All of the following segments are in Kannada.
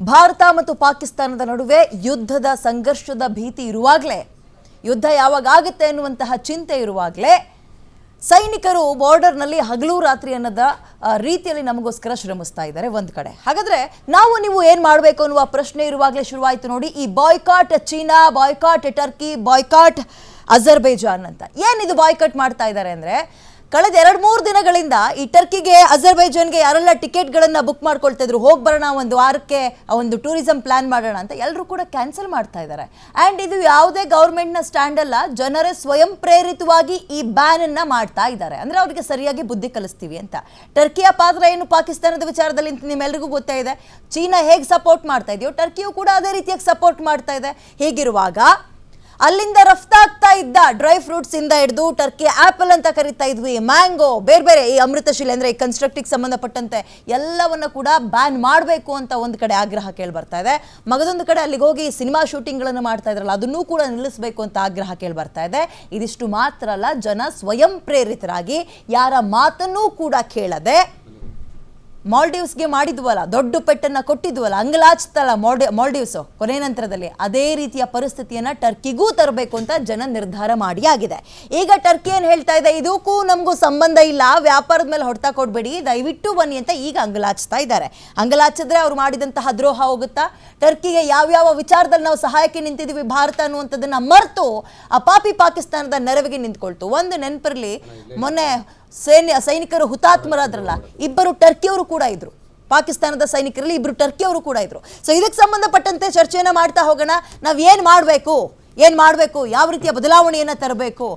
ಭಾರತ ಮತ್ತು ಪಾಕಿಸ್ತಾನದ ನಡುವೆ ಯುದ್ಧದ ಸಂಘರ್ಷದ ಭೀತಿ ಇರುವಾಗಲೇ, ಯುದ್ಧ ಯಾವಾಗ ಆಗುತ್ತೆ ಅನ್ನುವಂತಹ ಚಿಂತೆ ಇರುವಾಗಲೇ, ಸೈನಿಕರು ಬಾರ್ಡರ್ನಲ್ಲಿ ಹಗಲು ರಾತ್ರಿ ಅನ್ನೋದ ರೀತಿಯಲ್ಲಿ ನಮಗೋಸ್ಕರ ಶ್ರಮಿಸ್ತಾ ಇದ್ದಾರೆ ಒಂದು ಕಡೆ. ಹಾಗಾದರೆ ನಾವು ನೀವು ಏನು ಮಾಡಬೇಕು ಅನ್ನುವ ಪ್ರಶ್ನೆ ಇರುವಾಗಲೇ ಶುರುವಾಯಿತು ನೋಡಿ, ಈ boycott China, boycott Turkey, boycott Azerbaijan ಅಂತ. ಏನಿದು ಬಾಯ್ಕಾಟ್ ಮಾಡ್ತಾ ಇದ್ದಾರೆ ಅಂದರೆ ಕಳೆದ ಎರಡು ಮೂರು ದಿನಗಳಿಂದ ಈ ಟರ್ಕಿಗೆ, ಅಜರ್ಬೈಜಾನ್ಗೆ ಯಾರೆಲ್ಲ ಟಿಕೆಟ್ಗಳನ್ನು ಬುಕ್ ಮಾಡ್ಕೊಳ್ತಾ ಇದ್ರು ಹೋಗಿ ಬರೋಣ ಒಂದು ವಾರಕ್ಕೆ ಒಂದು ಟೂರಿಸಂ ಪ್ಲಾನ್ ಮಾಡೋಣ ಅಂತ ಎಲ್ಲರೂ ಕೂಡ ಕ್ಯಾನ್ಸಲ್ ಮಾಡ್ತಾ ಇದ್ದಾರೆ. ಆ್ಯಂಡ್ ಇದು ಯಾವುದೇ ಗೌರ್ಮೆಂಟ್ನ ಸ್ಟ್ಯಾಂಡ್ ಅಲ್ಲ, ಜನರೇ ಸ್ವಯಂ ಪ್ರೇರಿತವಾಗಿ ಈ ಬ್ಯಾನನ್ನು ಮಾಡ್ತಾ ಇದ್ದಾರೆ. ಅಂದರೆ ಅವರಿಗೆ ಸರಿಯಾಗಿ ಬುದ್ಧಿ ಕಲಿಸ್ತೀವಿ ಅಂತ. ಟರ್ಕಿಯ ಪಾತ್ರ ಏನು ಪಾಕಿಸ್ತಾನದ ವಿಚಾರದಲ್ಲಿ ಅಂತ ನಿಮ್ಮೆಲ್ರಿಗೂ ಗೊತ್ತೇ ಇದೆ. ಚೀನಾ ಹೇಗೆ ಸಪೋರ್ಟ್ ಮಾಡ್ತಾ ಇದೆಯೋ, ಟರ್ಕಿಯು ಕೂಡ ಅದೇ ರೀತಿಯಾಗಿ ಸಪೋರ್ಟ್ ಮಾಡ್ತಾ ಇದೆ. ಹೀಗಿರುವಾಗ ಅಲ್ಲಿಂದ ರಫ್ತಾಗ್ತಾ ಇದ್ದ ಡ್ರೈ ಫ್ರೂಟ್ಸ್ ಇಂದ ಹಿಡಿದು ಟರ್ಕಿ ಆಪಲ್ ಅಂತ ಕರಿತಾ ಇದ್ವಿ. ಮ್ಯಾಂಗೋ ಬೇರೆ ಬೇರೆ ಈ ಅಮೃತಶಿಲೆ ಅಂದ್ರೆ ಈ ಕನ್ಸ್ಟ್ರಕ್ಟಿಗೆ ಸಂಬಂಧಪಟ್ಟಂತೆ ಎಲ್ಲವನ್ನ ಕೂಡ ಬ್ಯಾನ್ ಮಾಡಬೇಕು ಅಂತ ಒಂದು ಕಡೆ ಆಗ್ರಹ ಕೇಳಿ ಬರ್ತಾ ಇದೆ. ಮಗದೊಂದು ಕಡೆ ಅಲ್ಲಿಗೆ ಹೋಗಿ ಸಿನಿಮಾ ಶೂಟಿಂಗ್ಗಳನ್ನು ಮಾಡ್ತಾ ಇದ್ರಲ್ಲ, ಅದನ್ನೂ ಕೂಡ ನಿಲ್ಲಿಸಬೇಕು ಅಂತ ಆಗ್ರಹ ಕೇಳಿ ಬರ್ತಾ ಇದೆ. ಇದಿಷ್ಟು ಮಾತ್ರ ಅಲ್ಲ, ಜನ ಸ್ವಯಂ ಪ್ರೇರಿತರಾಗಿ ಯಾರ ಮಾತನ್ನೂ ಕೂಡ ಕೇಳದೆ ಮಾಲ್ಡೀವ್ಸ್ಗೆ ಮಾಡಿದ್ವಲ್ಲ, ದೊಡ್ಡ ಪೆಟ್ಟನ್ನು ಕೊಟ್ಟಿದ್ವಲ್ಲ ಅಂಗಲಾಚ್ತಲ್ಲ ಮಾಲ್ಡಿ, ಮಾಲ್ಡೀವ್ಸು, ಕೊನೆ ನಂತರದಲ್ಲಿ ಅದೇ ರೀತಿಯ ಪರಿಸ್ಥಿತಿಯನ್ನು ಟರ್ಕಿಗೂ ತರಬೇಕು ಅಂತ ಜನ ನಿರ್ಧಾರ ಮಾಡಿ ಆಗಿದೆ. ಈಗ ಟರ್ಕಿ ಏನು ಹೇಳ್ತಾ ಇದೆ? ಇದಕ್ಕೂ ನಮಗೂ ಸಂಬಂಧ ಇಲ್ಲ, ವ್ಯಾಪಾರದ ಮೇಲೆ ಹೊಡೆತ ಕೊಡಬೇಡಿ, ದಯವಿಟ್ಟು ಬನ್ನಿ ಅಂತ ಈಗ ಅಂಗಲಾಚ್ತಾ ಇದ್ದಾರೆ. ಅಂಗಲಾಚಿದ್ರೆ ಅವ್ರು ಮಾಡಿದಂತಹ ದ್ರೋಹ ಹೋಗುತ್ತಾ? ಟರ್ಕಿಗೆ ಯಾವ್ಯಾವ ವಿಚಾರದಲ್ಲಿ ನಾವು ಸಹಾಯಕ್ಕೆ ನಿಂತಿದ್ದೀವಿ ಭಾರತ ಅನ್ನುವಂಥದ್ದನ್ನು ಮರೆತು ಪಾಪಿ ಪಾಕಿಸ್ತಾನದ ನೆರವಿಗೆ ನಿಂತ್ಕೊಳ್ತು. ಒಂದು ನೆನಪಿರಲಿ, ಮೊನ್ನೆ ಸೈನ್ಯ, ಸೈನಿಕರು ಹುತಾತ್ಮರಾದ್ರಲ್ಲ, ಇಬ್ಬರು ಟರ್ಕಿಯವರು ಕೂಡ ಇದ್ರು. ಪಾಕಿಸ್ತಾನದ ಸೈನಿಕರಲ್ಲಿ ಇಬ್ಬರು ಟರ್ಕಿಯವರು ಕೂಡ ಇದ್ರು. ಸೊ ಇದಕ್ಕೆ ಸಂಬಂಧಪಟ್ಟಂತೆ ಚರ್ಚೆಯನ್ನು ಮಾಡ್ತಾ ಹೋಗೋಣ. ನಾವು ಏನು ಮಾಡಬೇಕು? ಏನು ಮಾಡಬೇಕು? ಯಾವ ರೀತಿಯ ಬದಲಾವಣೆಯನ್ನು ತರಬೇಕು?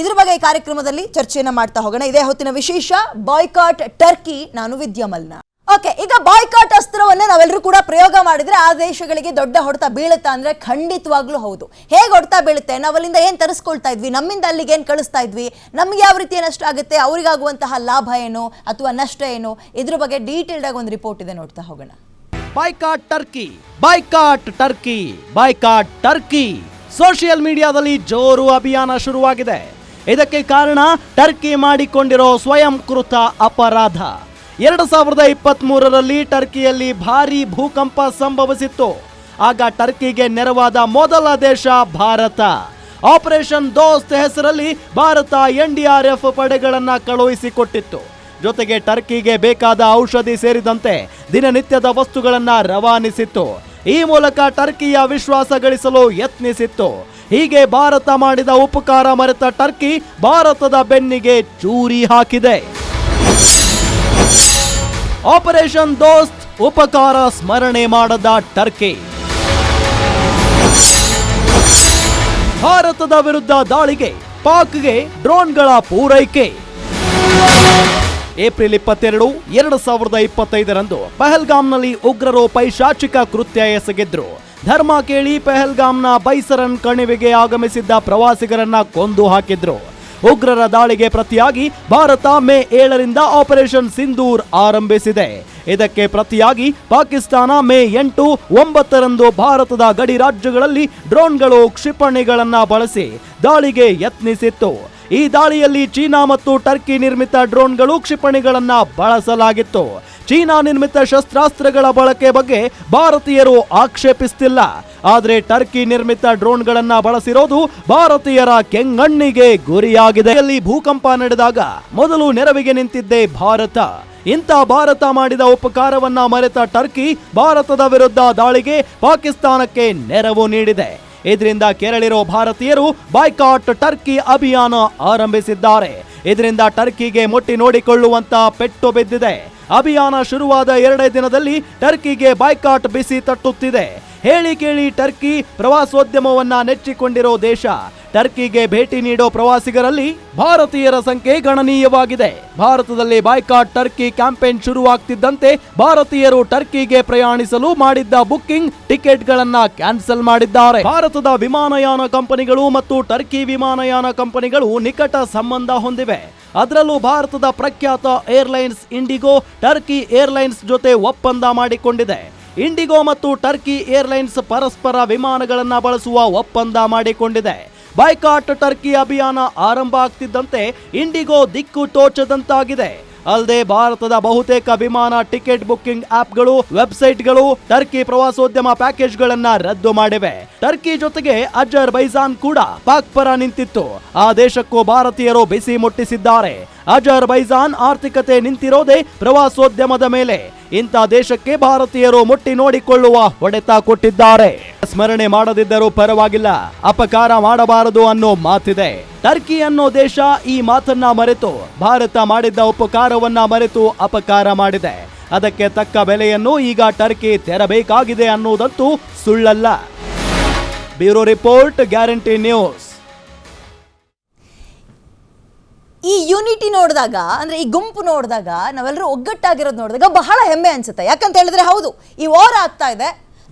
ಇದ್ರ ಬಗ್ಗೆ ಈ ಕಾರ್ಯಕ್ರಮದಲ್ಲಿ ಚರ್ಚೆಯನ್ನು ಮಾಡ್ತಾ ಹೋಗೋಣ. ಇದೇ ಹೊತ್ತಿನ ವಿಶೇಷ, ಬಾಯ್ಕಾಟ್ ಟರ್ಕಿ, ನಾನು ವಿದ್ಯಮಲ್ನ ಓಕೆ, ಈಗ ಬಾಯ್ಕಾಟ್ ಅಸ್ತ್ರವನ್ನ ನಾವೆಲ್ಲರೂ ಕೂಡ ಪ್ರಯೋಗ ಮಾಡಿದ್ರೆ ಆ ದೇಶಗಳಿಗೆ ದೊಡ್ಡ ಹೊಡೆತ ಬೀಳುತ್ತಾ ಅಂದ್ರೆ ಖಂಡಿತವಾಗ್ಲೂ ಹೌದು. ಹೇಗೆ ಹೊಡೆತ ಬೀಳುತ್ತೆ? ನಾವಲ್ಲಿಂದ ಏನ್ ತರಿಸ್ಕೊಳ್ತಾ ಇದ್ವಿ? ನಮ್ಮಿಂದ ಅಲ್ಲಿಗೆ ಏನು ಕಳಿಸ್ತಾ ಇದ್ವಿ? ನಮ್ಗೆ ಯಾವ ರೀತಿಯ ನಷ್ಟ ಆಗುತ್ತೆ? ಅವರಿಗಾಗುವಂತಹ ಲಾಭ ಏನು? ಅಥವಾ ನಷ್ಟ ಏನು? ಇದ್ರ ಬಗ್ಗೆ ಡೀಟೇಲ್ಡ್ ಆಗಿ ಒಂದು ರಿಪೋರ್ಟ್ ಇದೆ ನೋಡ್ತಾ ಹೋಗೋಣ. Boycott Turkey boycott Turkey boycott Turkey social ಮೀಡಿಯಾದಲ್ಲಿ ಜೋರು ಅಭಿಯಾನ ಶುರುವಾಗಿದೆ. ಇದಕ್ಕೆ ಕಾರಣ ಟರ್ಕಿ ಮಾಡಿಕೊಂಡಿರೋ ಸ್ವಯಂಕೃತ ಅಪರಾಧ. ಎರಡು ಸಾವಿರದ ಇಪ್ಪತ್ತ್ ಮೂರರಲ್ಲಿ ಟರ್ಕಿಯಲ್ಲಿ ಭಾರಿ ಭೂಕಂಪ ಸಂಭವಿಸಿತ್ತು. ಆಗ ಟರ್ಕಿಗೆ ನೆರವಾದ ಮೊದಲ ದೇಶ ಭಾರತ. ಆಪರೇಷನ್ ದೋಸ್ತ್ ಹೆಸರಲ್ಲಿ ಭಾರತ ಎನ್ ಡಿಆರ್ ಎಫ್ ಪಡೆಗಳನ್ನ ಕಳುಹಿಸಿಕೊಟ್ಟಿತ್ತು. ಜೊತೆಗೆ ಟರ್ಕಿಗೆ ಬೇಕಾದ ಔಷಧಿ ಸೇರಿದಂತೆ ದಿನನಿತ್ಯದ ವಸ್ತುಗಳನ್ನ ರವಾನಿಸಿತ್ತು. ಈ ಮೂಲಕ ಟರ್ಕಿಯ ವಿಶ್ವಾಸ ಗಳಿಸಲು ಯತ್ನಿಸಿತ್ತು. ಹೀಗೆ ಭಾರತ ಮಾಡಿದ ಉಪಕಾರ ಮರೆತ ಟರ್ಕಿ ಭಾರತದ ಬೆನ್ನಿಗೆ ಚೂರಿ ಹಾಕಿದೆ. ಆಪರೇಷನ್ ದೋಸ್ತ್ ಉಪಕಾರ ಸ್ಮರಣೆ ಮಾಡದ ಟರ್ಕಿ. ಭಾರತದ ವಿರುದ್ಧ ದಾಳಿಗೆ, ಪಾಕ್ಗೆ ಡ್ರೋನ್ಗಳ ಪೂರೈಕೆ. ಏಪ್ರಿಲ್ ಇಪ್ಪತ್ತೆರಡು, ಎರಡು ಸಾವಿರದ ಇಪ್ಪತ್ತೈದರಂದು ಪಹಲ್ಗಾಮ್ನಲ್ಲಿ ಉಗ್ರರು ಪೈಶಾಚಿಕ ಕೃತ್ಯ ಎಸಗಿದ್ರು. ಧರ್ಮ ಕೇಳಿ ಪೆಹಲ್ಗಾಮ್ನ ಬೈಸರನ್ ಕಣಿವೆಗೆ ಆಗಮಿಸಿದ್ದ ಪ್ರವಾಸಿಗರನ್ನ ಕೊಂದು ಹಾಕಿದ್ರು. ಉಗ್ರರ ದಾಳಿಗೆ ಪ್ರತಿಯಾಗಿ ಭಾರತ ಮೇ ಏಳರಿಂದ ಆಪರೇಷನ್ ಸಿಂಧೂರ್ ಆರಂಭಿಸಿದೆ. ಇದಕ್ಕೆ ಪ್ರತಿಯಾಗಿ ಪಾಕಿಸ್ತಾನ ಮೇ ಎಂಟು ಒಂಬತ್ತರಂದು ಭಾರತದ ಗಡಿ ರಾಜ್ಯಗಳಲ್ಲಿ ಡ್ರೋನ್ಗಳು ಕ್ಷಿಪಣಿಗಳನ್ನು ಬಳಸಿ ದಾಳಿಗೆ ಯತ್ನಿಸಿತ್ತು. ಈ ದಾಳಿಯಲ್ಲಿ ಚೀನಾ ಮತ್ತು ಟರ್ಕಿ ನಿರ್ಮಿತ ಡ್ರೋನ್ಗಳು ಕ್ಷಿಪಣಿಗಳನ್ನು ಬಳಸಲಾಗಿತ್ತು. ಚೀನಾ ನಿರ್ಮಿತ ಶಸ್ತ್ರಾಸ್ತ್ರಗಳ ಬಳಕೆ ಬಗ್ಗೆ ಭಾರತೀಯರು ಆಕ್ಷೇಪಿಸ್ತಿಲ್ಲ. ಆದರೆ ಟರ್ಕಿ ನಿರ್ಮಿತ ಡ್ರೋನ್ಗಳನ್ನ ಬಳಸಿರೋದು ಭಾರತೀಯರ ಕೆಂಗಣ್ಣಿಗೆ ಗುರಿಯಾಗಿದೆ. ಅಲ್ಲಿ ಭೂಕಂಪ ನಡೆದಾಗ ಮೊದಲು ನೆರವಿಗೆ ನಿಂತಿದ್ದೇ ಭಾರತ. ಇಂಥ ಭಾರತ ಮಾಡಿದ ಉಪಕಾರವನ್ನ ಮರೆತ ಟರ್ಕಿ ಭಾರತದ ವಿರುದ್ಧ ದಾಳಿಗೆ ಪಾಕಿಸ್ತಾನಕ್ಕೆ ನೆರವು ನೀಡಿದೆ. ಇದರಿಂದ ಕೆರಳಿರೋ ಭಾರತೀಯರು ಬಾಯ್ಕಾಟ್ ಟರ್ಕಿ ಅಭಿಯಾನ ಆರಂಭಿಸಿದ್ದಾರೆ. ಇದರಿಂದ ಟರ್ಕಿಗೆ ಮುಟ್ಟಿ ನೋಡಿಕೊಳ್ಳುವಂತ ಪೆಟ್ಟು ಬಿದ್ದಿದೆ. ಅಭಿಯಾನ ಶುರುವಾದ ಎರಡೇ ದಿನದಲ್ಲಿ ಟರ್ಕಿಗೆ ಬಾಯ್ಕಾಟ್ ಬಿಸಿ ತಟ್ಟುತ್ತಿದೆ. ಹೇಳಿ ಕೇಳಿ ಟರ್ಕಿ ಪ್ರವಾಸೋದ್ಯಮವನ್ನ ನೆಚ್ಚಿಕೊಂಡಿರೋ ದೇಶ. ಟರ್ಕಿಗೆ ಭೇಟಿ ನೀಡೋ ಪ್ರವಾಸಿಗರಲ್ಲಿ ಭಾರತೀಯರ ಸಂಖ್ಯೆ ಗಣನೀಯವಾಗಿದೆ. ಭಾರತದಲ್ಲಿ ಬಾಯ್ಕಾಟ್ ಟರ್ಕಿ ಕ್ಯಾಂಪೇನ್ ಶುರುವಾಗ್ತಿದ್ದಂತೆ ಭಾರತೀಯರು ಟರ್ಕಿಗೆ ಪ್ರಯಾಣಿಸಲು ಮಾಡಿದ್ದ ಬುಕ್ಕಿಂಗ್ ಟಿಕೆಟ್ಗಳನ್ನ ಕ್ಯಾನ್ಸಲ್ ಮಾಡಿದ್ದಾರೆ. ಭಾರತದ ವಿಮಾನಯಾನ ಕಂಪನಿಗಳು ಮತ್ತು ಟರ್ಕಿ ವಿಮಾನಯಾನ ಕಂಪನಿಗಳು ನಿಕಟ ಸಂಬಂಧ ಹೊಂದಿವೆ. ಅದರಲ್ಲೂ ಭಾರತದ ಪ್ರಖ್ಯಾತ ಏರ್ಲೈನ್ಸ್ ಇಂಡಿಗೋ ಟರ್ಕಿ ಏರ್ಲೈನ್ಸ್ ಜೊತೆ ಒಪ್ಪಂದ ಮಾಡಿಕೊಂಡಿದೆ. ಇಂಡಿಗೋ ಮತ್ತು ಟರ್ಕಿ ಏರ್ಲೈನ್ಸ್ ಪರಸ್ಪರ ವಿಮಾನಗಳನ್ನು ಬಳಸುವ ಒಪ್ಪಂದ ಮಾಡಿಕೊಂಡಿದೆ. ಬಾಯ್ಕಾಟ್ ಟರ್ಕಿ ಅಭಿಯಾನ ಆರಂಭ ಆಗ್ತಿದ್ದಂತೆ ಇಂಡಿಗೋ ದಿಕ್ಕು ತೋಚದಂತಾಗಿದೆ. ಅಲ್ಲದೆ ಭಾರತದ ಬಹುತೇಕ ವಿಮಾನ ಟಿಕೆಟ್ ಬುಕ್ಕಿಂಗ್ ಆಪ್ಗಳು, ವೆಬ್ಸೈಟ್ಗಳು, ಟರ್ಕಿ ಪ್ರವಾಸೋದ್ಯಮ ಪ್ಯಾಕೇಜ್ಗಳನ್ನ ರದ್ದು ಮಾಡಿವೆ. ಟರ್ಕಿ ಜೊತೆಗೆ ಅಜರ್ ಬೈಜಾನ್ ಕೂಡ ಪಾಕ್ ಪರ ನಿಂತಿತ್ತು. ಆ ದೇಶಕ್ಕೂ ಭಾರತೀಯರು ಬಿಸಿ ಮುಟ್ಟಿಸಿದ್ದಾರೆ. ಅಜರ್ ಬೈಜಾನ್ ಆರ್ಥಿಕತೆ ನಿಂತಿರೋದೇ ಪ್ರವಾಸೋದ್ಯಮದ ಮೇಲೆ. ಇಂಥ ದೇಶಕ್ಕೆ ಭಾರತೀಯರು ಮುಟ್ಟಿ ನೋಡಿಕೊಳ್ಳುವ ಹೊಡೆತ ಕೊಟ್ಟಿದ್ದಾರೆ. ಸ್ಮರಣೆ ಮಾಡದಿದ್ದರೂ ಪರವಾಗಿಲ್ಲ. ಅಪಕಾರ ಮಾಡಬಾರದು ಅನ್ನೋ ಮಾತಿದೆ. ಟರ್ಕಿ ಅನ್ನೋ ದೇಶ ಈ ಮಾತನ್ನ ಮರೆತು, ಭಾರತ ಮಾಡಿದ್ದ ಉಪಕಾರವನ್ನ ಮರೆತು ಅಪಕಾರ ಮಾಡಿದೆ. ಅದಕ್ಕೆ ತಕ್ಕ ಬೆಲೆಯನ್ನು ಈಗ ಟರ್ಕಿ ತೆರಬೇಕಾಗಿದೆ ಅನ್ನೋದಂತೂ ಸುಳ್ಳಲ್ಲ. Bureau report, guarantee news. ಈ ಯೂನಿಟಿ ನೋಡಿದಾಗ, ಅಂದ್ರೆ ಈ ಗುಂಪು ನೋಡಿದಾಗ ನಾವೆಲ್ಲರೂ ಒಗ್ಗಟ್ಟಾಗಿರೋದು ನೋಡಿದಾಗ ಬಹಳ ಹೆಮ್ಮೆ ಅನ್ಸುತ್ತೆ. ಯಾಕಂತ ಹೇಳಿದ್ರೆ ಹೌದು, ಈ ವಾರ ಆಗ್ತಾ ಇದೆ.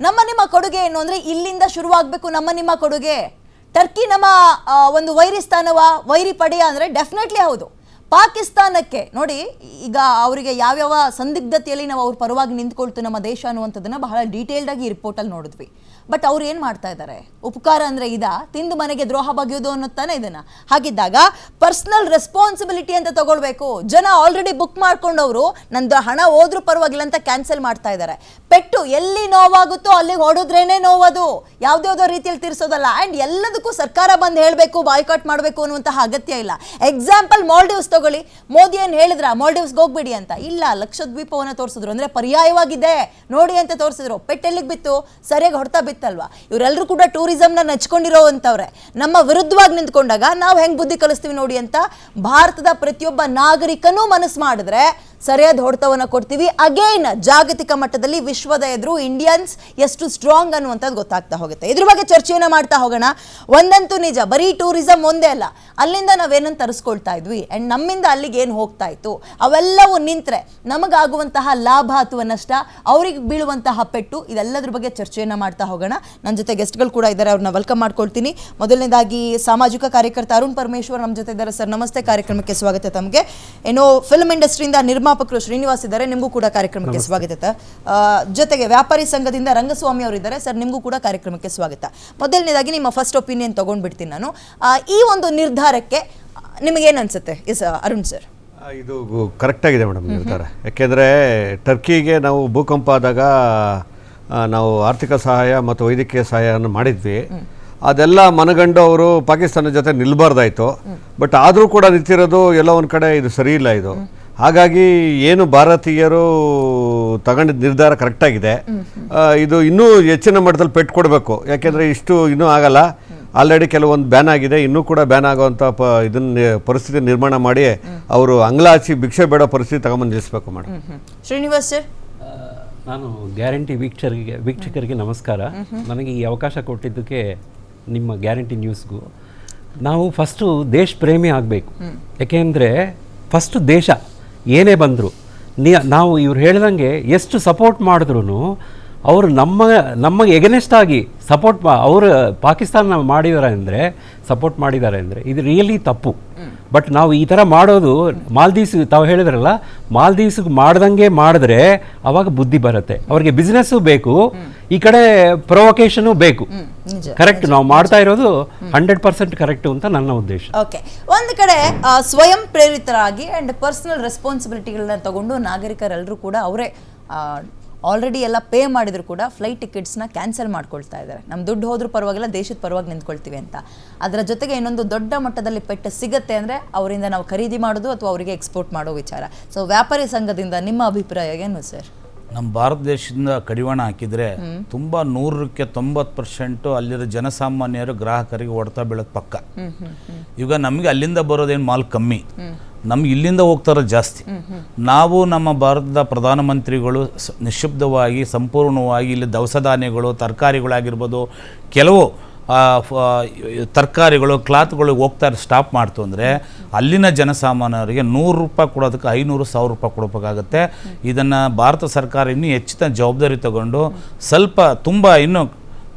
ನಮ್ಮ ನಿಮ್ಮ ಕೊಡುಗೆ ಏನು ಅಂದರೆ ಇಲ್ಲಿಂದ ಶುರುವಾಗಬೇಕು ನಮ್ಮ ನಿಮ್ಮ ಕೊಡುಗೆ. ಟರ್ಕಿ ನಮ್ಮ ಒಂದು ವೈರಿ ಸ್ಥಾನವ ವೈರಿ ಪಡೆಯ ಅಂದ್ರೆ ಡೆಫಿನೆಟ್ಲಿ ಹೌದು. ಪಾಕಿಸ್ತಾನಕ್ಕೆ, ನೋಡಿ, ಈಗ ಅವರಿಗೆ ಯಾವ್ಯಾವ ಸಂದಿಗ್ಧತೆಯಲ್ಲಿ ನಾವು ಅವ್ರ ಪರವಾಗಿ ನಿಂತ್ಕೊಳ್ತು ನಮ್ಮ ದೇಶ ಅನ್ನುವಂಥದ್ದನ್ನು ಬಹಳ ಡೀಟೇಲ್ಡ್ ಆಗಿ ಈ ರಿಪೋರ್ಟಲ್ಲಿ ನೋಡಿದ್ವಿ. ಬಟ್ ಅವ್ರು ಏನು ಮಾಡ್ತಾ ಇದ್ದಾರೆ? ಉಪಕಾರ ಅಂದ್ರೆ ಇದ? ತಿಂದು ಮನೆಗೆ ದ್ರೋಹ ಬಗೆಯೋದು ಅನ್ನೋತಾನೆ ಇದನ್ನ. ಹಾಗಿದ್ದಾಗ ಪರ್ಸ್ನಲ್ ರೆಸ್ಪಾನ್ಸಿಬಿಲಿಟಿ ಅಂತ ತಗೊಳ್ಬೇಕು. ಜನ ಆಲ್ರೆಡಿ ಬುಕ್ ಮಾಡ್ಕೊಂಡವರು, ನಂದು ಹಣ ಹೋದ್ರೂ ಪರವಾಗಿಲ್ಲ ಅಂತ ಕ್ಯಾನ್ಸಲ್ ಮಾಡ್ತಾ ಇದ್ದಾರೆ. ಪೆಟ್ಟು ಎಲ್ಲಿ ನೋವಾಗುತ್ತೋ ಅಲ್ಲಿಗೆ ಹೊಡೆದ್ರೇನೆ ನೋವದು. ಯಾವುದ್ಯಾವುದೋ ರೀತಿಯಲ್ಲಿ ತೀರಿಸೋದಲ್ಲ. ಆ್ಯಂಡ್ ಎಲ್ಲದಕ್ಕೂ ಸರ್ಕಾರ ಬಂದು ಹೇಳಬೇಕು ಬಾಯ್ಕಾಟ್ ಮಾಡಬೇಕು ಅನ್ನುವಂತಹ ಅಗತ್ಯ ಇಲ್ಲ. ಎಕ್ಸಾಂಪಲ್ ಮಾಲ್ಡೀವ್ಸ್ ತಗೊಳ್ಳಿ. ಮೋದಿ ಏನು ಹೇಳಿದ್ರ? ಮಾಲ್ಡೀವ್ಸ್ಗೆ ಹೋಗ್ಬಿಡಿ ಅಂತ. ಇಲ್ಲ, ಲಕ್ಷದ್ವೀಪವನ್ನ ತೋರಿಸಿದ್ರು. ಅಂದ್ರೆ ಪರ್ಯಾಯವಾಗಿದೆ. ನೋಡಿ ಅಂತ ತೋರಿಸಿದ್ರು. ಪೆಟ್ಟೆಲ್ಲಿಗೆ ಬಿತ್ತು? ಸರಿಯಾಗಿ ಹೊಡ್ತಾ ಬಿತ್ತಲ್ವಾ? ಇವರೆಲ್ಲರೂ ಕೂಡ ಟೂರಿಸಂನ ನೆಚ್ಕೊಂಡಿರೋವಂಥವ್ರೆ. ನಮ್ಮ ವಿರುದ್ಧವಾಗಿ ನಿಂತ್ಕೊಂಡಾಗ ನಾವು ಹೆಂಗ್ ಬುದ್ಧಿ ಕಲಿಸ್ತೀವಿ ನೋಡಿ ಅಂತ ಭಾರತದ ಪ್ರತಿಯೊಬ್ಬ ನಾಗರಿಕನೂ ಮನಸ್ಸು ಮಾಡಿದ್ರೆ ಸರಿಯಾದ ಹೊಡೆತವನ್ನು ಕೊಡ್ತೀವಿ. ಅಗೇನ್ ಜಾಗತಿಕ ಮಟ್ಟದಲ್ಲಿ ವಿಶ್ವದ ಎದುರು ಇಂಡಿಯನ್ಸ್ ಎಷ್ಟು ಸ್ಟ್ರಾಂಗ್ ಅನ್ನುವಂಥದ್ದು ಗೊತ್ತಾಗ್ತಾ ಹೋಗುತ್ತೆ. ಇದ್ರ ಬಗ್ಗೆ ಚರ್ಚೆಯನ್ನು ಮಾಡ್ತಾ ಹೋಗೋಣ. ಒಂದಂತೂ ನಿಜ, ಬರೀ ಟೂರಿಸಂ ಒಂದೇ ಅಲ್ಲ. ಅಲ್ಲಿಂದ ನಾವೇನನ್ನು ತರಿಸ್ಕೊಳ್ತಾ ಇದ್ವಿ. ಆ್ಯಂಡ್ ನಮ್ಮಿಂದ ಅಲ್ಲಿಗೆ ಏನು ಹೋಗ್ತಾ ಇತ್ತು ಅವೆಲ್ಲವೂ ನಿಂತರೆ ನಮಗಾಗುವಂತಹ ಲಾಭ ಅಥವಾ ನಷ್ಟ, ಅವ್ರಿಗೆ ಬೀಳುವಂತಹ ಪೆಟ್ಟು, ಇದೆಲ್ಲದ್ರ ಬಗ್ಗೆ ಚರ್ಚೆಯನ್ನು ಮಾಡ್ತಾ ಹೋಗೋಣ. ನನ್ನ ಜೊತೆ ಗೆಸ್ಟ್ಗಳು ಕೂಡ ಇದ್ದಾರೆ ಅವ್ರನ್ನ ವೆಲ್ಕಮ್ ಮಾಡ್ಕೊಳ್ತೀನಿ. ಮೊದಲನೇದಾಗಿ ಸಾಮಾಜಿಕ ಕಾರ್ಯಕರ್ತ ಅರುಣ್ ಪರಮೇಶ್ವರ್ ನಮ್ಮ ಜೊತೆ ಇದ್ದಾರೆ. ಸರ್, ನಮಸ್ತೆ. ಕಾರ್ಯಕ್ರಮಕ್ಕೆ ಸ್ವಾಗತ ತಮಗೆ. ಏನೋ ಫಿಲ್ಮ್ ಇಂಡಸ್ಟ್ರಿಯಿಂದ ನಿರ್ಮಾಪಕರು ಶ್ರೀನಿವಾಸ್ ಇದ್ದಾರೆ ನಿಮಗೂ ಕೂಡ ಕಾರ್ಯಕ್ರಮಕ್ಕೆ ಸ್ವಾಗತ. ಜೊತೆಗೆ ವ್ಯಾಪಾರಿ ಸಂಘದಿಂದ ರಂಗಸ್ವಾಮಿ ಅವರು ಇದ್ದಾರೆ. ಸರ್ ನಿಮಗೂ ಕೂಡ ಕಾರ್ಯಕ್ರಮಕ್ಕೆ ಸ್ವಾಗತ. ಮೊದಲನೇದಾಗಿ ನಿಮ್ಮ ಫಸ್ಟ್ ಒಪಿನಿಯನ್ ತಗೊಂಡ್ಬಿಡ್ತೀನಿ ನಾನು. ಈ ಒಂದು ನಿರ್ಧಾರಕ್ಕೆ ನಿಮಗೇನು ಅನ್ಸುತ್ತೆ? Yes Arun sir. ಇದು ಕರೆಕ್ಟಾಗಿದೆ ಮೇಡಮ್ ನಿರ್ಧಾರ. ಯಾಕೆಂದರೆ ಟರ್ಕಿಗೆ ನಾವು ಭೂಕಂಪ ಆದಾಗ ನಾವು ಆರ್ಥಿಕ ಸಹಾಯ ಮತ್ತು ವೈದ್ಯಕೀಯ ಸಹಾಯವನ್ನು ಮಾಡಿದ್ವಿ. ಅದೆಲ್ಲ ಮನಗಂಡು ಅವರು ಪಾಕಿಸ್ತಾನದ ಜೊತೆ ನಿಲ್ಬಾರ್ದಾಯ್ತು. ಬಟ್ ಆದರೂ ಕೂಡ ನಿಂತಿರೋದು ಎಲ್ಲ ಒಂದು ಕಡೆ ಇದು ಸರಿ ಇಲ್ಲ ಇದು. ಹಾಗಾಗಿ ಏನು ಭಾರತೀಯರು ತಗೊಂಡಿದ್ದ ನಿರ್ಧಾರ ಕರೆಕ್ಟಾಗಿದೆ ಇದು ಇನ್ನೂ ಹೆಚ್ಚಿನ ಮಟ್ಟದಲ್ಲಿ ಪೆಟ್ಟು ಕೊಡಬೇಕು. ಯಾಕೆಂದರೆ ಇಷ್ಟು ಇನ್ನೂ ಆಗಲ್ಲ. ಆಲ್ರೆಡಿ ಕೆಲವೊಂದು ಬ್ಯಾನ್ ಆಗಿದೆ. ಇನ್ನೂ ಕೂಡ ಬ್ಯಾನ್ ಆಗುವಂಥ ಪ ಇದನ್ನ ಪರಿಸ್ಥಿತಿ ನಿರ್ಮಾಣ ಮಾಡಿ ಅವರು ಅಂಗ್ಲಾಚಿ ಭಿಕ್ಷೆ ಬೇಡ ಪರಿಸ್ಥಿತಿ ತಗೊಂಬಂದು ನಿಲ್ಲಿಸ್ಬೇಕು ಮೇಡಮ್. ಶ್ರೀನಿವಾಸ್ ಸರ್? ನಾನು ಗ್ಯಾರಂಟಿ ವೀಕ್ಷಕರಿಗೆ ವೀಕ್ಷಕರಿಗೆ ನಮಸ್ಕಾರ. ನನಗೆ ಈ ಅವಕಾಶ ಕೊಟ್ಟಿದ್ದಕ್ಕೆ ನಿಮ್ಮ ಗ್ಯಾರಂಟಿ ನ್ಯೂಸ್ಗೂ. ನಾವು ಫಸ್ಟು ದೇಶ ಪ್ರೇಮಿ ಆಗಬೇಕು ಯಾಕೆಂದರೆ ಫಸ್ಟು ದೇಶ. ಏನೇ ಬಂದರು. ನೀ ನಾವು ಇವ್ರು ಹೇಳ್ದಂಗೆ ಎಷ್ಟು ಸಪೋರ್ಟ್ ಮಾಡಿದ್ರು ಅವರು ನಮ್ಮ, ನಮಗೆ ಎಗನೆಸ್ಟ್ ಆಗಿ ಸಪೋರ್ಟ್ ಅವರು ಪಾಕಿಸ್ತಾನ ಮಾಡಿದಾರೆ ಅಂದರೆ ಸಪೋರ್ಟ್ ಮಾಡಿದ್ದಾರೆ ಅಂದರೆ, ಇದು ರಿಯಲಿ ತಪ್ಪು. ಬಟ್ ನಾವು ಈ ಥರ ಮಾಡೋದು ಮಾಲ್ದೀವ್ಸ್, ತಾವು ಹೇಳಿದ್ರಲ್ಲ, ಮಾಲ್ದೀವ್ಸ್ಗೆ ಮಾಡ್ದಂಗೆ ಮಾಡಿದ್ರೆ ಅವಾಗ ಬುದ್ಧಿ ಬರುತ್ತೆ. ಅವ್ರಿಗೆ ಬಿಸ್ನೆಸ್ಸು ಬೇಕು. ಈ ಕಡೆ ಪ್ರೊವೊಕೇಶನು ಬೇಕು. ಕರೆಕ್ಟ್ ನಾವು ಮಾಡ್ತಾ ಇರೋದು ಹಂಡ್ರೆಡ್ ಪರ್ಸೆಂಟ್ ಕರೆಕ್ಟ್ ಅಂತ ನನ್ನ ಉದ್ದೇಶ. ಓಕೆ ಒಂದು ಕಡೆ ಸ್ವಯಂ ಪ್ರೇರಿತರಾಗಿ ಅಂಡ್ ಪರ್ಸನಲ್ ರೆಸ್ಪಾನ್ಸಿಬಿಲಿಟಿಗಳನ್ನ ತಗೊಂಡು ನಾಗರಿಕರೆಲ್ಲರೂ ಕೂಡ ಅವರೇ ಆಲ್ರೆಡಿ ಎಲ್ಲ ಪೇ ಮಾಡಿದ್ರು ಕೂಡ ಫ್ಲೈಟ್ ಟಿಕೆಟ್ಸ್ನ ಕ್ಯಾನ್ಸಲ್ ಮಾಡ್ಕೊಳ್ತಾ ಇದ್ದಾರೆ. ನಮ್ಮ ದುಡ್ಡು ಹೋದ್ರೂ ಪರವಾಗಿಲ್ಲ ದೇಶದ ಪರವಾಗಿ ನಿಂತ್ಕೊಳ್ತೀವಿ ಅಂತ. ಅದರ ಜೊತೆಗೆ ಇನ್ನೊಂದು ದೊಡ್ಡ ಮಟ್ಟದಲ್ಲಿ ಪೆಟ್ಟು ಸಿಗುತ್ತೆ ಅಂದರೆ ಅವರಿಂದ ನಾವು ಖರೀದಿ ಮಾಡೋದು ಅಥವಾ ಅವರಿಗೆ ಎಕ್ಸ್ಪೋರ್ಟ್ ಮಾಡೋ ವಿಚಾರ. ಸೊ ವ್ಯಾಪಾರಿ ಸಂಘದಿಂದ ನಿಮ್ಮ ಅಭಿಪ್ರಾಯ ಏನು ಸರ್ ನಮ್ಮ ಭಾರತ ದೇಶದಿಂದ ಕಡಿವಾಣ ಹಾಕಿದರೆ ತುಂಬ ನೂರಕ್ಕೆ ತೊಂಬತ್ತು ಪರ್ಸೆಂಟು ಅಲ್ಲಿರೋ ಜನಸಾಮಾನ್ಯರು ಗ್ರಾಹಕರಿಗೆ ಹೊಡ್ತಾ ಬೀಳೋದು ಪಕ್ಕ. ಈಗ ನಮಗೆ ಅಲ್ಲಿಂದ ಬರೋದೇನು ಮಾಲ್ ಕಮ್ಮಿ. ನಮ್ಗೆ ಇಲ್ಲಿಂದ ಹೋಗ್ತಾರೋ ಜಾಸ್ತಿ. ನಾವು ನಮ್ಮ ಭಾರತದ ಪ್ರಧಾನಮಂತ್ರಿಗಳು ನಿಶ್ಶಬ್ದವಾಗಿ ಸಂಪೂರ್ಣವಾಗಿ ಇಲ್ಲಿ ದವಸ ಧಾನ್ಯಗಳು ತರಕಾರಿಗಳಾಗಿರ್ಬೋದು ಕೆಲವು ತರಕಾರಿಗಳು, ಕ್ಲಾತ್ಗಳು ಹೋಗ್ತಾ ಸ್ಟಾಪ್ ಮಾಡ್ತು ಅಂದರೆ ಅಲ್ಲಿನ ಜನಸಾಮಾನ್ಯರಿಗೆ ನೂರು ರೂಪಾಯಿ ಕೊಡೋದಕ್ಕೆ ಐನೂರು, ಸಾವಿರ ರೂಪಾಯಿ ಕೊಡಬೇಕಾಗತ್ತೆ. ಇದನ್ನು ಭಾರತ ಸರ್ಕಾರ ಇನ್ನೂ ಹೆಚ್ಚಿನ ಜವಾಬ್ದಾರಿ ತಗೊಂಡು ಸ್ವಲ್ಪ ತುಂಬ ಇನ್ನೂ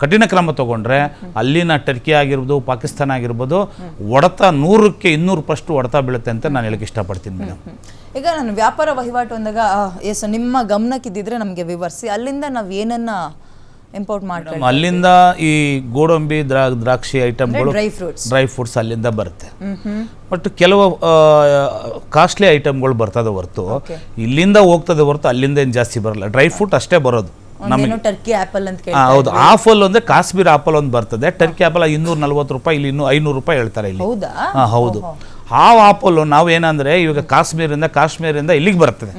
ಕಠಿಣ ಕ್ರಮ ತಗೊಂಡ್ರೆ ಅಲ್ಲಿನ ಟರ್ಕಿ ಆಗಿರ್ಬೋದು, ಪಾಕಿಸ್ತಾನ ಆಗಿರ್ಬೋದು, ಒಡತ ನೂರಕ್ಕೆ ಇನ್ನೂರು ಪಷ್ಟು ಒಡತ ಬೀಳುತ್ತೆ ಅಂತ ನಾನು ಹೇಳಕ್ಕೆ ಇಷ್ಟಪಡ್ತೀನಿ ಮೇಡಮ್. ಈಗ ನಾನು ವ್ಯಾಪಾರ ವಹಿವಾಟು ಅಂದಾಗ ಎಸ್, ನಿಮ್ಮ ಗಮನಕ್ಕಿದ್ದಿದ್ರೆ ನಮಗೆ ವಿವರಿಸಿ. ಅಲ್ಲಿಂದ ನಾವು ಏನನ್ನ ಇಂಪೋರ್ಟ್ ನಮ್ಮ ಅಲ್ಲಿಂದ ಈ ಗೋಡಂಬಿ ದ್ರಾಕ್ಷಿ ಐಟಮ್ಗಳು ಡ್ರೈ ಫ್ರೂಟ್ಸ್ ಡ್ರೈ ಫ್ರೂಟ್ಸ್ ಅಲ್ಲಿಂದ ಬರುತ್ತೆ. ಬಟ್ ಕೆಲವು ಕಾಸ್ಟ್ಲಿ ಐಟಮ್ಗಳು ಬರ್ತದೆ ಹೊರತು. ಇಲ್ಲಿಂದ ಹೋಗ್ತದೆ ಹೊರತು ಅಲ್ಲಿಂದ ಏನು ಜಾಸ್ತಿ ಬರಲ್ಲ. ಡ್ರೈ ಫ್ರೂಟ್ ಅಷ್ಟೇ ಬರೋದು ನಮಗೆ. ಟರ್ಕಿ ಆಪಲ್ ಅಂತ ಹೌದು. ಆಫಲ್ ಅಂದ್ರೆ ಕಾಶ್ಮೀರ್ ಆಪಲ್ ಒಂದು ಬರ್ತದೆ. ಟರ್ಕಿ ಆಪಲ್ ಇನ್ನೂರ ನಲ್ವತ್ತು ರೂಪಾಯಿ ಇಲ್ಲಿ ಇನ್ನೂ ಐನೂರು ರೂಪಾಯಿ ಹೇಳ್ತಾರೆ ಇಲ್ಲಿ. ಹೌದು? ಆ ಆಪಲ್ ನಾವು ಏನಂದ್ರೆ ಇವಾಗ ಕಾಶ್ಮೀರಿಂದ ಕಾಶ್ಮೀರಿಂದ ಇಲ್ಲಿಗೆ ಬರ್ತದೆ.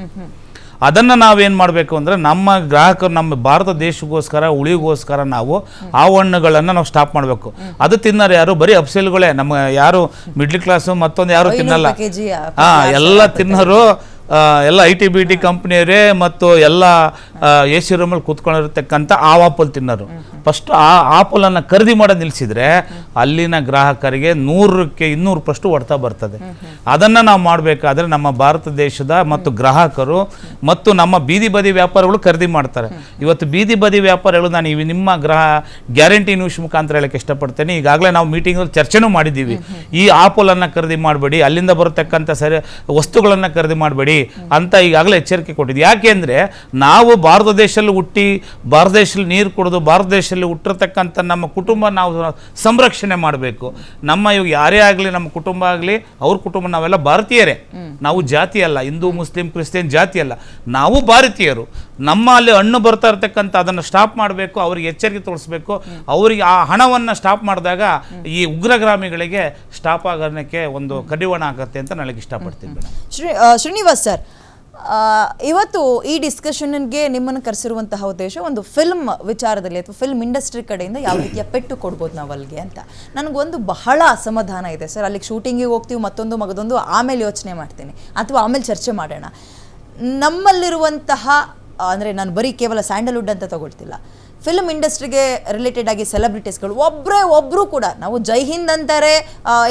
ಅದನ್ನ ನಾವೇನು ಮಾಡಬೇಕು ಅಂದ್ರೆ ನಮ್ಮ ಗ್ರಾಹಕರು ನಮ್ಮ ಭಾರತ ದೇಶಕ್ಕೋಸ್ಕರ ಉಳಿಗೋಸ್ಕರ ನಾವು ಆ ಹಣ್ಣುಗಳನ್ನು ನಾವು ಸ್ಟಾಪ್ ಮಾಡಬೇಕು. ಅದು ತಿನ್ನೋರು ಯಾರು? ಬರೀ ಅಪ್ಸೆಲ್ಗಳೇ. ನಮ್ಮ ಯಾರು ಮಿಡ್ಲ್ ಕ್ಲಾಸ್ ಮತ್ತೊಂದು ಯಾರು ತಿನ್ನಲ್ಲ. ಹಾಂ ಎಲ್ಲ ತಿನ್ನೋರು ಎಲ್ಲ ಐ ಟಿ ಬಿ ಟಿ ಕಂಪ್ನಿಯವರೇ ಮತ್ತು ಎಲ್ಲ ಎ ಸಿ ರೂಮಲ್ಲಿ ಕೂತ್ಕೊಂಡಿರ್ತಕ್ಕಂಥ ಆ ಆಪಲ್ ತಿನ್ನೋರು. ಫಸ್ಟ್ ಆ ಆಪಲನ್ನು ಖರೀದಿ ಮಾಡೋದು ನಿಲ್ಲಿಸಿದ್ರೆ ಅಲ್ಲಿನ ಗ್ರಾಹಕರಿಗೆ ನೂರಕ್ಕೆ ಇನ್ನೂರು ಪಷ್ಟು ಹೊಡ್ತಾ ಬರ್ತದೆ. ಅದನ್ನು ನಾವು ಮಾಡಬೇಕಾದ್ರೆ ನಮ್ಮ ಭಾರತ ದೇಶದ ಮತ್ತು ಗ್ರಾಹಕರು ಮತ್ತು ನಮ್ಮ ಬೀದಿ ಬದಿ ವ್ಯಾಪಾರಗಳು ಖರೀದಿ ಮಾಡ್ತಾರೆ. ಇವತ್ತು ಬೀದಿ ಬದಿ ವ್ಯಾಪಾರಗಳು ನಾನು ಇವು ನಿಮ್ಮ ಗ್ರಹ ಗ್ಯಾರಂಟಿ ನ್ಯೂಸ್ ಮುಖಾಂತರ ಹೇಳಕ್ಕೆ ಇಷ್ಟಪಡ್ತೇನೆ. ಈಗಾಗಲೇ ನಾವು ಮೀಟಿಂಗಲ್ಲಿ ಚರ್ಚೆನೂ ಮಾಡಿದ್ದೀವಿ. ಈ ಆಪಲನ್ನು ಖರೀದಿ ಮಾಡಬೇಡಿ, ಅಲ್ಲಿಂದ ಬರತಕ್ಕಂಥ ಸರಿ, ವಸ್ತುಗಳನ್ನು ಖರೀದಿ ಮಾಡಬೇಡಿ ಅಂತ ಈಗಾಗಲೇ ಎಚ್ಚರಿಕೆ ಕೊಟ್ಟಿದ್ವಿ ಯಾಕೆಂದರೆ ನಾವು ಭಾರತ ದೇಶದಲ್ಲಿ ಹುಟ್ಟಿ ಭಾರತ ದೇಶದಲ್ಲಿ ನೀರು ಕುಡಿದು ಭಾರತ ದೇಶದಲ್ಲಿ ಹುಟ್ಟಿರ್ತಕ್ಕಂಥ ನಮ್ಮ ಕುಟುಂಬ ನಾವು ಸಂರಕ್ಷಣೆ ಮಾಡಬೇಕು. ನಮ್ಮ ಇವಾಗ ಯಾರೇ ಆಗಲಿ ನಮ್ಮ ಕುಟುಂಬ ಆಗಲಿ ಅವ್ರ ಕುಟುಂಬ ನಾವೆಲ್ಲ ಭಾರತೀಯರೇ. ನಾವು ಜಾತಿ ಅಲ್ಲ ಹಿಂದೂ ಮುಸ್ಲಿಂ ಕ್ರಿಶ್ಚಿಯನ್ ಜಾತಿ ಅಲ್ಲ ನಾವು ಭಾರತೀಯರು. ನಮ್ಮ ಅಲ್ಲಿ ಹಣ್ಣು ಬರ್ತಾ ಇರ್ತಕ್ಕಂಥ ಅದನ್ನು ಸ್ಟಾಪ್ ಮಾಡಬೇಕು ಅವರಿಗೆ ಎಚ್ಚರಿಕೆ ತೋರಿಸ್ಬೇಕು. ಅವರಿಗೆ ಆ ಹಣವನ್ನು ಸ್ಟಾಪ್ ಮಾಡಿದಾಗ ಈ ಉಗ್ರಗ್ರಾಮಿಗಳಿಗೆ ಸ್ಟಾಪ್ ಆಗೋದಕ್ಕೆ ಒಂದು ಕಡಿವಾಣ ಆಗುತ್ತೆ ಅಂತ ನನಗೆ ಇಷ್ಟಪಡ್ತೀನಿ ಶ್ರೀ ಶ್ರೀನಿವಾಸ್ ಸರ್ ಇವತ್ತು ಈ ಡಿಸ್ಕಷನ್ಗೆ ನಿಮ್ಮನ್ನು ಕರೆಸಿರುವಂತಹ ಉದ್ದೇಶ ಒಂದು ಫಿಲ್ಮ್ ವಿಚಾರದಲ್ಲಿ ಅಥವಾ ಫಿಲ್ಮ್ ಇಂಡಸ್ಟ್ರಿ ಕಡೆಯಿಂದ ಯಾವ ರೀತಿಯ ಪೆಟ್ಟು ಕೊಡ್ಬೋದು ನಾವು ಅಲ್ಲಿಗೆ ಅಂತ. ನನಗೊಂದು ಬಹಳ ಅಸಮಾಧಾನ ಇದೆ ಸರ್. ಅಲ್ಲಿಗೆ ಶೂಟಿಂಗಿಗೆ ಹೋಗ್ತೀವಿ ಮತ್ತೊಂದು ಮಗದೊಂದು ಆಮೇಲೆ ಯೋಚನೆ ಮಾಡ್ತೀನಿ. ಅಥವಾ ಆಮೇಲೆ ಚರ್ಚೆ ಮಾಡೋಣ. ನಮ್ಮಲ್ಲಿರುವಂತಹ ಅಂದರೆ ನಾನು ಬರೀ ಕೇವಲ ಸ್ಯಾಂಡಲ್ವುಡ್ ಅಂತ ತಗೊಳ್ತಿಲ್ಲ. ಫಿಲ್ಮ್ ಇಂಡಸ್ಟ್ರಿಗೆ ರಿಲೇಟೆಡ್ ಆಗಿ ಸೆಲೆಬ್ರಿಟೀಸ್ಗಳು ಒಬ್ಬರೇ ಒಬ್ಬರು ಕೂಡ ನಾವು ಜೈ ಹಿಂದ್ ಅಂತಾರೆ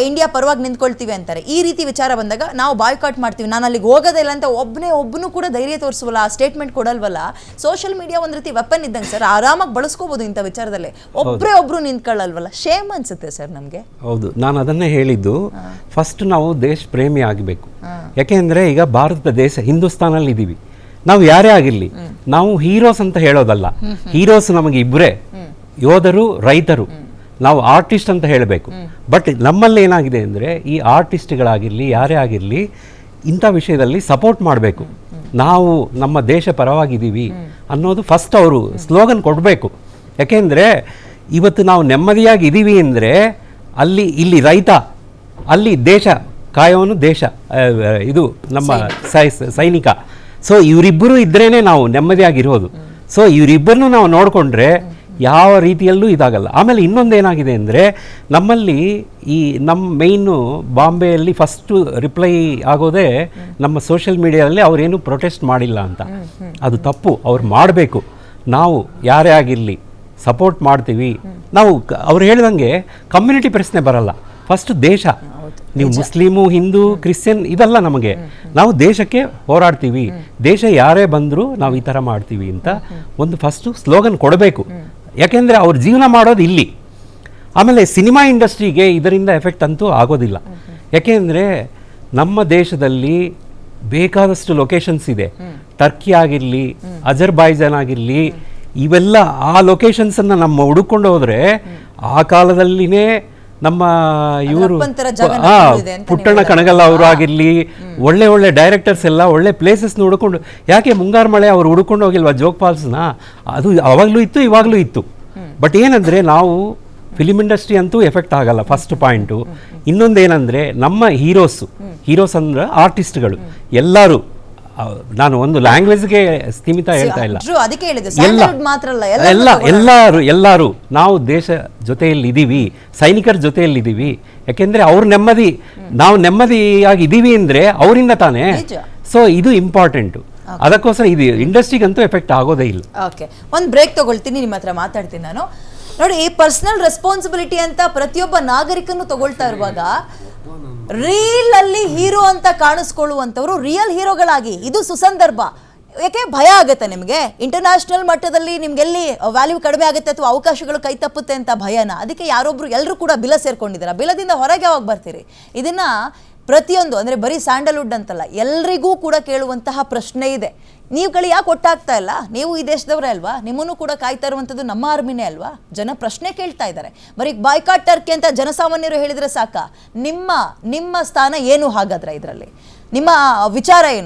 ಇಂಡಿಯಾ ಪರವಾಗಿ ನಿಂತ್ಕೊಳ್ತೀವಿ ಅಂತಾರೆ. ಈ ರೀತಿ ವಿಚಾರ ಬಂದಾಗ ನಾವು ಬಾಯ್ಕಾಟ್ ಮಾಡ್ತೀವಿ. ನಾನು ಅಲ್ಲಿಗೆ ಹೋಗೋದೇ ಇಲ್ಲ ಅಂತ ಒಬ್ಬನೇ ಒಬ್ಬನು ಕೂಡ ಧೈರ್ಯ ತೋರಿಸುವಲ್ಲ ಆ ಸ್ಟೇಟ್ಮೆಂಟ್ ಕೊಡಲ್ವಲ್ಲ? ಸೋಷಿಯಲ್ ಮೀಡಿಯಾ ಒಂದು ರೀತಿ ವೆಪನ್ ಇದ್ದಂಗೆ ಸರ್ ಆರಾಮಾಗಿ ಬಳಸ್ಕೋಬೋದು ಇಂಥ ವಿಚಾರದಲ್ಲಿ. ಒಬ್ಬರೇ ಒಬ್ಬರು ನಿಂತ್ಕೊಳ್ಳಲ್ವಲ್ಲ? ಶೇಮ್ ಅನ್ಸುತ್ತೆ ಸರ್ ನಮಗೆ. ಹೌದು. ನಾನು ಅದನ್ನೇ ಹೇಳಿದ್ದು ಫಸ್ಟ್ ನಾವು ದೇಶ ಪ್ರೇಮಿ ಆಗಬೇಕು ಯಾಕೆಂದರೆ ಈಗ ಭಾರತ ದೇಶ ಹಿಂದೂಸ್ತಾನಲ್ಲಿ ಇದ್ದೀವಿ ನಾವು ಯಾರೇ ಆಗಿರಲಿ ನಾವು ಹೀರೋಸ್ ಅಂತ ಹೇಳೋದಲ್ಲ. ಹೀರೋಸ್ ನಮಗೆ ಇಬ್ಬರೇ ಯೋಧರು ರೈತರು. ನಾವು ಆರ್ಟಿಸ್ಟ್ ಅಂತ ಹೇಳಬೇಕು. ಬಟ್ ನಮ್ಮಲ್ಲಿ ಏನಾಗಿದೆ ಅಂದರೆ ಈ ಆರ್ಟಿಸ್ಟ್ಗಳಾಗಿರಲಿ ಯಾರೇ ಆಗಿರಲಿ ಇಂಥ ವಿಷಯದಲ್ಲಿ ಸಪೋರ್ಟ್ ಮಾಡಬೇಕು. ನಾವು ನಮ್ಮ ದೇಶ ಪರವಾಗಿದ್ದೀವಿ ಅನ್ನೋದು ಫಸ್ಟ್ ಅವರು ಸ್ಲೋಗನ್ ಕೊಡಬೇಕು. ಯಾಕೆಂದರೆ ಇವತ್ತು ನಾವು ನೆಮ್ಮದಿಯಾಗಿ ಇದ್ದೀವಿ ಅಂದರೆ ಅಲ್ಲಿ ಇಲ್ಲಿ ರೈತ ಅಲ್ಲಿ ದೇಶ ಕಾಯೋನು ದೇಶ ಇದು ನಮ್ಮ ಸೈ ಸೈನಿಕ. ಸೊ ಇವರಿಬ್ಬರು ಇದ್ರೇ ನಾವು ನೆಮ್ಮದಿಯಾಗಿರೋದು. ಸೊ ಇವರಿಬ್ಬರನ್ನು ನಾವು ನೋಡಿಕೊಂಡ್ರೆ ಯಾವ ರೀತಿಯಲ್ಲೂ ಇದಾಗಲ್ಲ. ಆಮೇಲೆ ಇನ್ನೊಂದೇನಾಗಿದೆ ಅಂದರೆ ನಮ್ಮಲ್ಲಿ ಈ ನಮ್ಮ ಮೇಯ್ನು ಬಾಂಬೆಯಲ್ಲಿ ಫಸ್ಟು ರಿಪ್ಲೈ ಆಗೋದೇ ನಮ್ಮ ಸೋಷಿಯಲ್ ಮೀಡಿಯಾದಲ್ಲಿ ಅವರೇನು ಪ್ರೊಟೆಸ್ಟ್ ಮಾಡಿಲ್ಲ ಅಂತ. ಅದು ತಪ್ಪು. ಅವ್ರು ಮಾಡಬೇಕು. ನಾವು ಯಾರೇ ಆಗಿರಲಿ ಸಪೋರ್ಟ್ ಮಾಡ್ತೀವಿ. ನಾವು ಅವ್ರು ಹೇಳ್ದಂಗೆ ಕಮ್ಯುನಿಟಿ ಪ್ರಶ್ನೆ ಬರಲ್ಲ. ಫಸ್ಟ್ ದೇಶ. ನೀವು ಮುಸ್ಲಿಮು ಹಿಂದೂ ಕ್ರಿಶ್ಚಿಯನ್ ಇದೆಲ್ಲ ನಮಗೆ. ನಾವು ದೇಶಕ್ಕೆ ಹೋರಾಡ್ತೀವಿ. ದೇಶ ಯಾರೇ ಬಂದರೂ ನಾವು ಈ ಥರ ಮಾಡ್ತೀವಿ ಅಂತ ಒಂದು ಫಸ್ಟು ಸ್ಲೋಗನ್ ಕೊಡಬೇಕು. ಯಾಕೆಂದರೆ ಅವ್ರ ಜೀವನ ಮಾಡೋದು ಇಲ್ಲಿ. ಆಮೇಲೆ ಸಿನಿಮಾ ಇಂಡಸ್ಟ್ರಿಗೆ ಇದರಿಂದ ಎಫೆಕ್ಟ್ ಅಂತೂ ಆಗೋದಿಲ್ಲ. ಯಾಕೆಂದರೆ ನಮ್ಮ ದೇಶದಲ್ಲಿ ಬೇಕಾದಷ್ಟು ಲೊಕೇಶನ್ಸ್ ಇದೆ. ಟರ್ಕಿ ಆಗಿರಲಿ ಅಜರ್ಬೈಜಾನ್ ಆಗಿರಲಿ ಇವೆಲ್ಲ ಆ ಲೊಕೇಶನ್ಸನ್ನು ನಮ್ಮ ಹುಡುಕೊಂಡು ಹೋದರೆ ಆ ಕಾಲದಲ್ಲಿನೇ ನಮ್ಮ ಇವರು ಪುಟ್ಟಣ್ಣ ಕಣಗಲ್ಲ ಅವರು ಆಗಿರಲಿ ಒಳ್ಳೆ ಒಳ್ಳೆ ಡೈರೆಕ್ಟರ್ಸ್ ಎಲ್ಲ ಒಳ್ಳೆ ಪ್ಲೇಸಸ್ ಹುಡ್ಕೊಂಡು ಯಾಕೆ ಮುಂಗಾರು ಮಳೆ ಅವ್ರು ಹುಡ್ಕೊಂಡು ಹೋಗಿಲ್ವಾ ಜೋಗ್ ಫಾಲ್ಸ್ನ ಅದು ಅವಾಗಲೂ ಇತ್ತು ಇವಾಗಲೂ ಇತ್ತು. ಬಟ್ ಏನಂದರೆ ನಾವು ಫಿಲಿಮ್ ಇಂಡಸ್ಟ್ರಿ ಅಂತೂ ಎಫೆಕ್ಟ್ ಆಗಲ್ಲ ಫಸ್ಟ್ ಪಾಯಿಂಟು ಇನ್ನೊಂದೇನೆಂದರೆ ನಮ್ಮ ಹೀರೋಸು ಹೀರೋಸ್ ಅಂದ್ರೆ ಆರ್ಟಿಸ್ಟ್ಗಳು ಎಲ್ಲರೂ ನಾನು ಒಂದು ಲ್ಯಾಂಗ್ವೇಜ್ಗೆ ಸೀಮಿತ ಹೇಳ್ತಾ ಇಲ್ಲ. ಅದಕ್ಕೆ ಹೇಳಿದ್ದು ಎಲ್ಲ. ಮಾತ್ರ ಅಲ್ಲ ಎಲ್ಲ ಎಲ್ಲರೂ ಎಲ್ಲರೂ ನಾವು ದೇಶ ಜೊತೆಯಲ್ಲಿ ಇದ್ದೀವಿ ಸೈನಿಕರ ಜೊತೆಯಲ್ಲಿ ಇದ್ದೀವಿ ಯಾಕೆಂದ್ರೆ ಅವ್ರ ನೆಮ್ಮದಿ ನಾವು ನೆಮ್ಮದಿಯಾಗಿ ಇದ್ದೀವಿ ಅಂದ್ರೆ ಅವರಿಂದ ತಾನೇ. ಸೊ ಇದು ಇಂಪಾರ್ಟೆಂಟು ಅದಕ್ಕೋಸ್ಕರ ಇದು ಇಂಡಸ್ಟ್ರಿಗಂತೂ ಎಫೆಕ್ಟ್ ಆಗೋದೇ ಇಲ್ಲ. ಓಕೆ ಒಂದು ಬ್ರೇಕ್ ತಗೊಳ್ತೀನಿ ನಿಮ್ಮ ಹತ್ರ ಮಾತಾಡ್ತೀನಿ ನಾನು. ನೋಡಿ ಈ ಪರ್ಸನಲ್ ರೆಸ್ಪಾನ್ಸಿಬಿಲಿಟಿ ಅಂತ ಪ್ರತಿಯೊಬ್ಬ ನಾಗರಿಕನು ತಗೊಳ್ತಾ ಇರುವಾಗ ರೀಲ್ ಅಲ್ಲಿ ಹೀರೋ ಅಂತ ಕಾಣಿಸ್ಕೊಳ್ಳುವಂಥವ್ರು ರಿಯಲ್ ಹೀರೋಗಳಾಗಿ ಇದು ಸುಸಂದರ್ಭ. ಯಾಕೆ? ಭಯ ಆಗುತ್ತೆ ನಿಮಗೆ? ಇಂಟರ್ನ್ಯಾಷನಲ್ ಮಟ್ಟದಲ್ಲಿ ನಿಮ್ಗೆಲ್ಲಿ ವ್ಯಾಲ್ಯೂ ಕಡಿಮೆ ಆಗುತ್ತೆ ಅಥವಾ ಅವಕಾಶಗಳು ಕೈ ತಪ್ಪುತ್ತೆ ಅಂತ ಭಯನ? ಅದಕ್ಕೆ ಯಾರೊಬ್ರು ಎಲ್ಲರೂ ಕೂಡ ಬಿಲ ಸೇರ್ಕೊಂಡಿದ್ದಾರೆ. ಬಿಲದಿಂದ ಹೊರಗೆ ಯಾವಾಗ ಬರ್ತೀರಿ? ಇದನ್ನ ಪ್ರತಿಯೊಂದು, ಅಂದರೆ ಬರೀ ಸ್ಯಾಂಡಲ್ವುಡ್ ಅಂತಲ್ಲ, ಎಲ್ರಿಗೂ ಕೂಡ ಕೇಳುವಂತಹ ಪ್ರಶ್ನೆ ಇದೆ. ನೀವುಗಳು ಯಾಕೆ ಒಟ್ಟಾಗ್ತಾ ಇಲ್ಲ? ನೀವು ಈ ದೇಶದವರೇ ಅಲ್ವಾ? ನಿಮ್ಮನ್ನು ಕೂಡ ಕಾಯ್ತಾ ಇರುವಂಥದ್ದು ನಮ್ಮ ಆರ್ಮಿನೇ ಅಲ್ವಾ? ಜನ ಪ್ರಶ್ನೆ ಕೇಳ್ತಾ ಇದ್ದಾರೆ. ಬರೀ ಬಾಯ್ಕಾಟ್ ಟರ್ಕಿ ಅಂತ ಜನಸಾಮಾನ್ಯರು ಹೇಳಿದ್ರೆ ಸಾಕ? ನಿಮ್ಮ ನಿಮ್ಮ ಸ್ಥಾನ ಏನು ಹಾಗಾದ್ರೆ ಇದರಲ್ಲಿ? ನಿಮ್ಮ ವಿಚಾರ ಏನು?